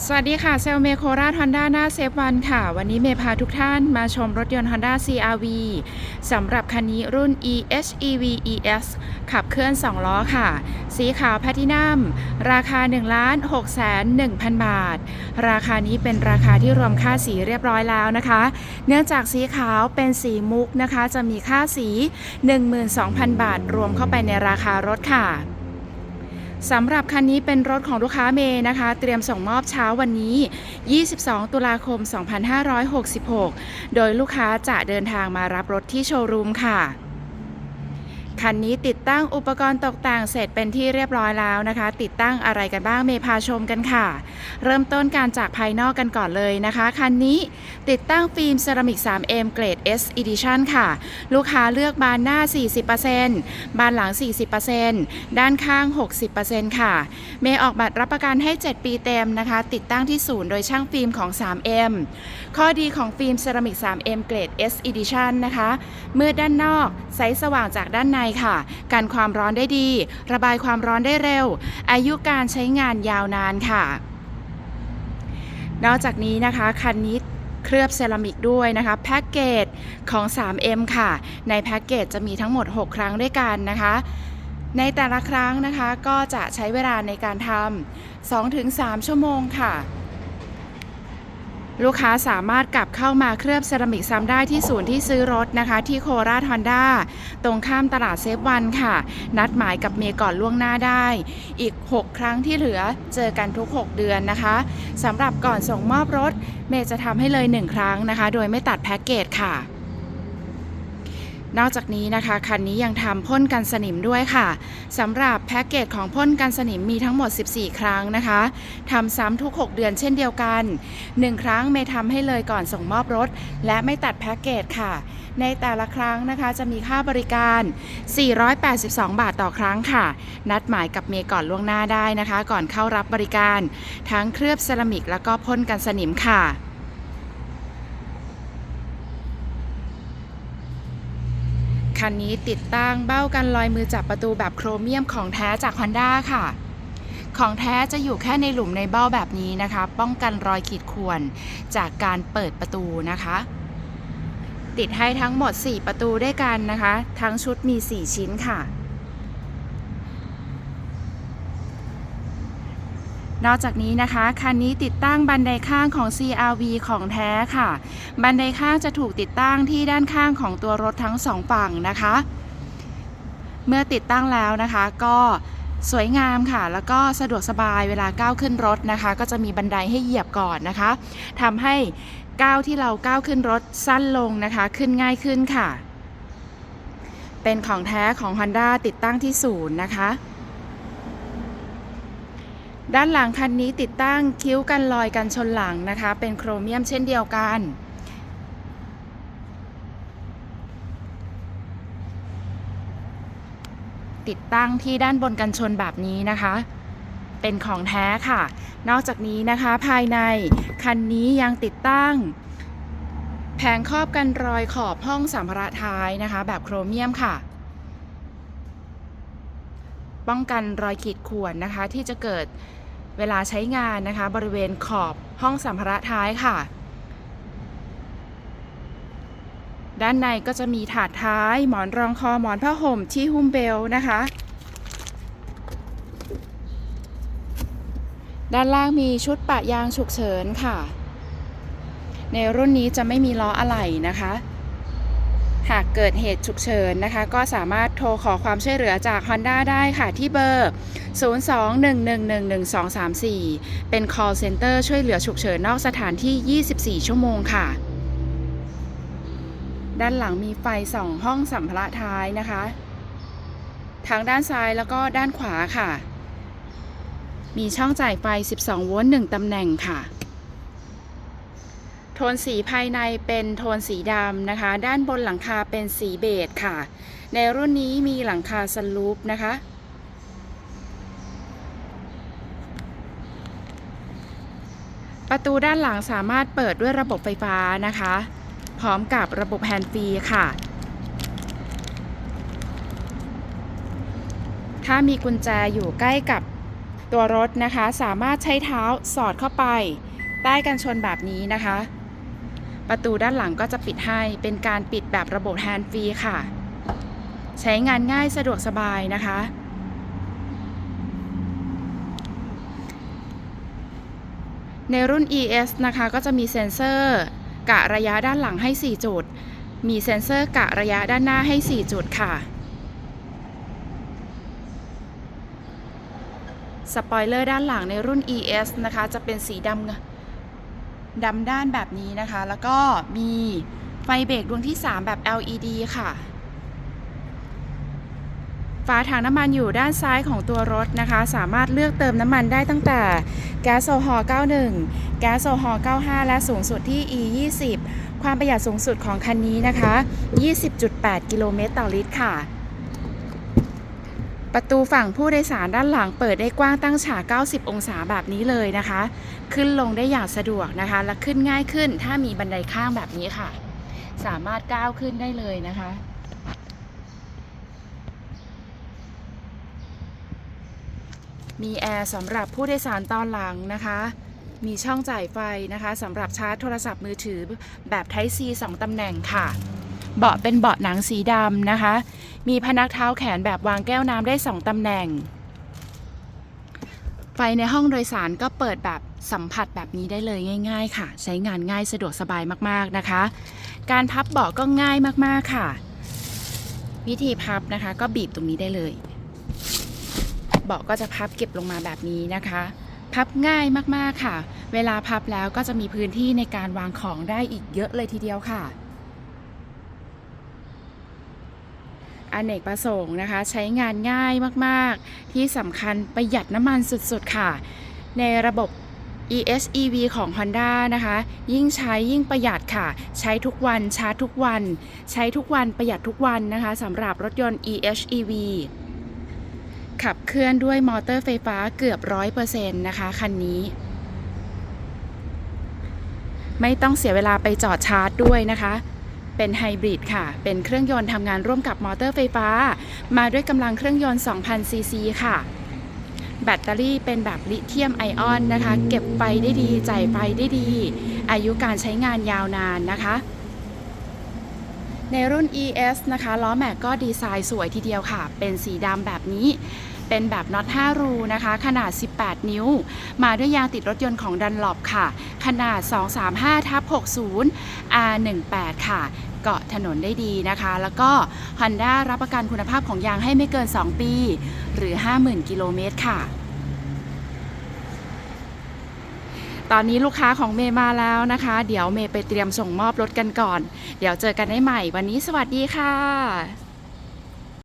สวัสดีค่ะเซลเมโคราชฮอนด้าหน้าเซฟวันค่ะ วันนี้เมย์พาทุกท่านมาชมรถยนต์ Honda CRV สำหรับคันนี้รุ่น EHEV ES ขับเคลื่อน 2 ล้อค่ะ สีขาวแพทินัมราคา 1 6 1 0 0 0 บาท ราคานี้เป็นราคาที่รวมค่าสีเรียบร้อยแล้วนะคะ เนื่องจากสีขาวเป็นสีมุกนะคะ จะมีค่าสี 12,000 บาท รวมเข้าไปในราคารถค่ะ สำหรับคันนี้เป็นรถของลูกค้าเมย์นะคะ เตรียมส่งมอบเช้าวันนี้ 22 ตุลาคม 2566 โดยลูกค้าจะเดินทางมารับรถที่โชว์รูมค่ะ คันนี้ติดตั้งอุปกรณ์ตกแต่งเสร็จเป็นที่เรียบร้อยแล้วนะคะ ติดตั้งอะไรกันบ้างเมย์พาชมกันค่ะ เริ่มต้นการจากภายนอกกันก่อนเลยนะคะคันนี้ติดตั้งฟิล์มเซรามิก 3M เกรด S Edition ค่ะ ลูกค้าเลือกบานหน้า 40%บานหลัง 40%ด้านข้าง 60%ค่ะ เมย์ออกบัตรรับประกันให้ 7 ปีเต็มนะคะ ติดตั้งที่ศูนย์โดยช่างฟิล์มของ 3M ข้อดีของฟิล์มเซรามิก 3M เกรด S Edition นะคะมืดด้านนอกใสสว่างจากด้านในค่ะ กันความร้อนได้ดี ระบายความร้อนได้เร็ว อายุการใช้งานยาวนานค่ะ นอกจากนี้นะคะ คันนี้เคลือบเซรามิกด้วยนะคะแพ็กเกจของ 3M ค่ะ ในแพ็กเกจจะมีทั้งหมด 6 ครั้งด้วยกันนะคะ ในแต่ละครั้งนะคะก็จะใช้เวลาในการทำ2-3 ชั่วโมงค่ะ ลูกค้าสามารถกลับเข้ามาเคลือบเซรามิกซ้ำได้ที่ศูนย์ที่ซื้อรถนะคะ ที่โคราชฮอนด้าตรงข้ามตลาดเซฟวันค่ะ นัดหมายกับเมย์ก่อนล่วงหน้าได้ อีก 6 ครั้งที่เหลือเจอกันทุก 6 เดือนนะคะสำหรับก่อนส่งมอบรถ เมย์จะทำให้เลย 1 ครั้งนะคะ โดยไม่ตัดแพ็กเกจค่ะ นอกจากนี้นะคะคันนี้ยังทำพ่นกันสนิมด้วยค่ะสำหรับแพ็กเกจของพ่นกันสนิมมีทั้งหมด 14 ครั้งนะคะทำซ้ำทุก 6 เดือนเช่นเดียวกัน 1 ครั้งเมย์ทำให้เลยก่อนส่งมอบรถ และไม่ตัดแพ็กเกจค่ะ ในแต่ละครั้งนะคะจะมีค่าบริการ 482 บาทต่อครั้งค่ะ นัดหมายกับเมย์ก่อนล่วงหน้าได้นะคะ ก่อนเข้ารับบริการ ทั้งเคลือบเซรามิกแล้วก็พ่นกันสนิมค่ะ คันนี้ติดตั้งเบ้ากันลอยมือจับประตูแบบโครเมียมของแท้จาก Honda ค่ะ ของแท้จะอยู่แค่ในหลุมในเบ้าแบบนี้นะคะ ป้องกันรอยขีดข่วนจากการเปิดประตูนะคะ ติดให้ทั้งหมด 4 ประตูด้วยกันนะคะ ทั้งชุดมี 4 ชิ้นค่ะ นอกจากนี้นะคะ คันนี้ติดตั้งบันไดข้างของ CRV ของแท้ค่ะ บันไดข้างจะถูกติดตั้งที่ด้านข้างของตัวรถทั้งสองฝั่งนะคะ เมื่อติดตั้งแล้วนะคะก็สวยงามค่ะ แล้วก็สะดวกสบายเวลาก้าวขึ้นรถนะคะ ก็จะมีบันไดให้เหยียบก่อนนะคะทำให้ก้าวที่เราก้าวขึ้นรถสั้นลงนะคะ ขึ้นง่ายขึ้นค่ะ เป็นของแท้ของ Honda ติดตั้งที่ศูนย์นะคะ ด้านหลังคันนี้ติดตั้งคิ้วกันลอยกันชนหลังนะคะ เป็นโครเมียมเช่นเดียวกัน ติดตั้งที่ด้านบนกันชนแบบนี้นะคะ เป็นของแท้ค่ะ นอกจากนี้นะคะภายในคันนี้ยังติดตั้ง แผงครอบกันรอยขอบห้องสัมภาระท้ายนะคะ แบบโครเมียมค่ะป้องกันรอยขีดข่วนนะคะที่จะเกิด เวลาใช้งานนะคะ บริเวณขอบห้องสัมภาระท้ายค่ะ ด้านในก็จะมีถาดท้าย หมอนรองคอหมอนผ้าห่มที่หุ้มเบลนะคะ ด้านล่างมีชุดปะยางฉุกเฉินค่ะ ในรุ่นนี้จะไม่มีล้ออะไหล่นะคะ หากเกิดเหตุฉุกเฉินนะคะ ก็สามารถโทรขอความช่วยเหลือจาก Honda ได้ค่ะที่เบอร์ 02-111-1234 เป็น call center ช่วยเหลือฉุกเฉินนอกสถานที่ 24 ชั่วโมงค่ะ ด้านหลังมีไฟสองห้องสัมภาระท้ายนะคะ ทางด้านซ้ายแล้วก็ด้านขวาค่ะ มีช่องจ่ายไฟ 12 โวลต์ 1 ตำแหน่งค่ะ ทนสีภายในเป็นโทนสีดำนะคะ ด้านบนหลังคาเป็นสีเบจค่ะ ในรุ่นนี้มีหลังคาสลูปนะคะ ประตูด้านหลังสามารถเปิดด้วยระบบไฟฟ้านะคะ พร้อมกับระบบแฮนด์ฟรีค่ะ ถ้ามีกุญแจอยู่ใกล้กับตัวรถนะคะ สามารถใช้เท้าสอดเข้าไปใต้กันชนแบบนี้นะคะ ประตูด้านหลังก็จะปิดให้เป็นการปิดแบบระบบแฮนด์ฟรีค่ะ ใช้งานง่ายสะดวกสบายนะคะ ในรุ่น ES นะคะก็จะมีเซ็นเซอร์กะระยะด้านหลังให้ 4 จุด มีเซ็นเซอร์กะระยะด้านหน้าให้ 4 จุดค่ะ สปอยเลอร์ด้านหลังในรุ่น ES นะคะจะเป็นสีดำ ดำด้านแบบนี้นะคะ แล้วก็มีไฟเบรกดวงที่ 3 แบบ LED ค่ะ ฝาถังน้ำมันอยู่ด้านซ้ายของตัวรถนะคะ สามารถเลือกเติมน้ำมันได้ตั้งแต่แก๊สโซฮอล์91 แก๊สโซฮอล์95 และสูงสุดที่ E 20ความประหยัดสูงสุดของคันนี้นะคะ 20.8 กิโลเมตรต่อลิตรค่ะ ประตูฝั่งผู้โดยสารด้านหลังเปิดได้กว้างตั้งฉาก 90 องศาแบบนี้เลยนะคะ ขึ้นลงได้อย่างสะดวกนะคะ และขึ้นง่ายขึ้นถ้ามีบันไดข้างแบบนี้ค่ะ สามารถก้าวขึ้นได้เลยนะคะมีแอร์สำหรับผู้โดยสารตอนหลังนะคะ มีช่องจ่ายไฟนะคะสำหรับชาร์จโทรศัพท์มือถือแบบ Type C 2ตำแหน่งค่ะ เบาะเป็นเบาะหนังสีดำนะคะ มีพนักเท้าแขนแบบวางแก้วน้ำได้ 2ตำแหน่ง ไฟในห้องโดยสารก็เปิดแบบสัมผัสแบบนี้ได้เลยง่าย ๆ ค่ะ ใช้งานง่ายสะดวกสบายมากๆนะคะ การพับเบาะก็ง่ายมากๆค่ะ วิธีพับนะคะ ก็บีบตรงนี้ได้เลย เบาะก็จะพับเก็บลงมาแบบนี้นะคะพับง่ายมาก ๆ ค่ะ เวลาพับแล้วก็จะมีพื้นที่ในการวางของได้อีกเยอะเลยทีเดียวค่ะ อเนกประสงค์นะคะ ใช้งานง่ายมากๆ ที่สำคัญประหยัดน้ำมันสุดๆค่ะ ในระบบ ESEV ของ Honda นะคะ ยิ่งใช้ยิ่งประหยัดค่ะ ใช้ทุกวันชาร์จทุกวัน ใช้ทุกวันประหยัดทุกวันนะคะสำหรับรถยนต์ EHEV ขับเคลื่อนด้วยมอเตอร์ไฟฟ้าเกือบ 100%นะคะคันนี้ ไม่ต้องเสียเวลาไปจอดชาร์จด้วยนะคะ เป็นไฮบริดค่ะ เป็นเครื่องยนต์ทำงานร่วมกับมอเตอร์ไฟฟ้า มาด้วยกำลังเครื่องยนต์ 2,000 ซีซีค่ะ แบตเตอรี่เป็นแบบลิเธียมไอออนนะคะ เก็บไฟได้ดี จ่ายไฟได้ดี อายุการใช้งานยาวนานนะคะ ในรุ่น ES นะคะ ล้อแม็กก็ดีไซน์สวยทีเดียวค่ะ เป็นสีดำแบบนี้ เป็นแบบน็อต 5 รูนะคะ ขนาด 18 นิ้ว มาด้วยยางติดรถยนต์ของดันลอปค่ะ ขนาด 235ทับ60 R18 ค่ะ เกาะถนนได้ดีนะคะ แล้วก็ Honda รับประกันคุณภาพของยางให้ไม่เกิน 2 ปี หรือ 50,000 กิโลเมตรค่ะตอนนี้ลูกค้าของเมย์มาแล้วนะคะ เดี๋ยวเมย์ไปเตรียมส่งมอบรถกันก่อน เดี๋ยวเจอกันได้ใหม่ วันนี้สวัสดีค่ะ